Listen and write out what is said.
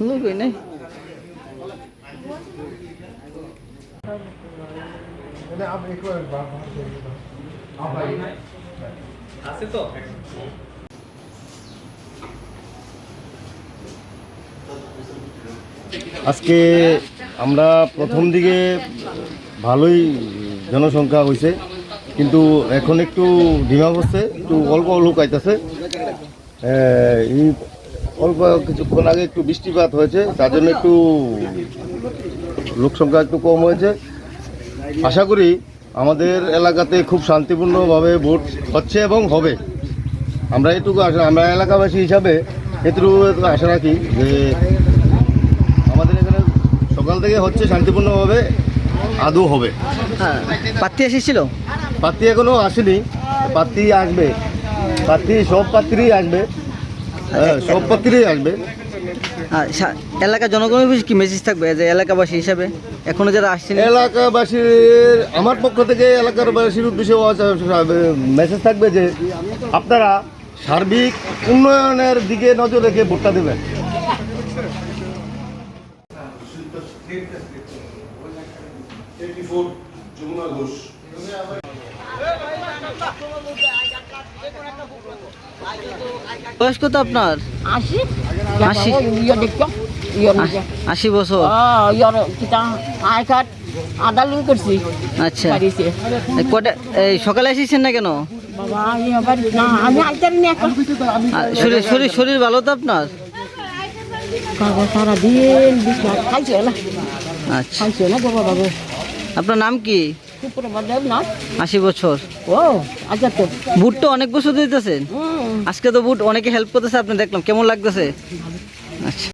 লুকোই নাই? আছে আজকে আমরা প্রথম দিকে ভালোই জনসংখ্যা হয়েছে কিন্তু এখন একটু ডিমা হচ্ছে একটু অল্প লোক আইতেছে এই অল্প কিছুক্ষণ আগে একটু বৃষ্টিপাত হয়েছে তার জন্য একটু লোক সংখ্যা একটু কম হয়েছে। আশা করি আমাদের এলাকাতে খুব শান্তিপূর্ণভাবে ভোট হচ্ছে এবং হবে। আমরা এটুকু আশা আমরা এলাকাবাসী হিসাবে এটুকু আশা রাখি যে আমাদের এখানে সকাল থেকে হচ্ছে শান্তিপূর্ণভাবে আদৌ হবে। হ্যাঁ। পাত্তি এসেছিল? প্রার্থী এখনও আসেনি প্রার্থী আসবে। প্রার্থী সব প্রার্থীরই আসবে। হ্যাঁ সব প্রার্থীরই আসবে। এলাকার জনগণের কি মেসেজ থাকবে? যে এলাকাবাসী হিসাবে? এখনও যারা আসছেন এলাকাবাসীর আমার পক্ষ থেকে এলাকার বাসীর উদ্দেশ্যে মেসেজ থাকবে যে আপনারা সার্বিক উন্নয়নের দিকে নজর রেখে ভোটটা দেবেন। বয়স কত আপনার? আশি। আশি। আশি। বছর। লিঙ্ক করছি। আচ্ছা। কটা এই সকালে এসেছেন না কেন? শরীর শরীর শরীর ভালো তো আপনার? কাগজ সারা দিন বিছনা খাইছে না? আচ্ছা। আপনার নাম কি? আশি বছর। ও আচ্ছা তো। বুট তো অনেক বছর দিতেছেন। আজকে তো বুট অনেকে হেল্প করতেছে আপনি দেখলাম কেমন লাগতেছে? আচ্ছা।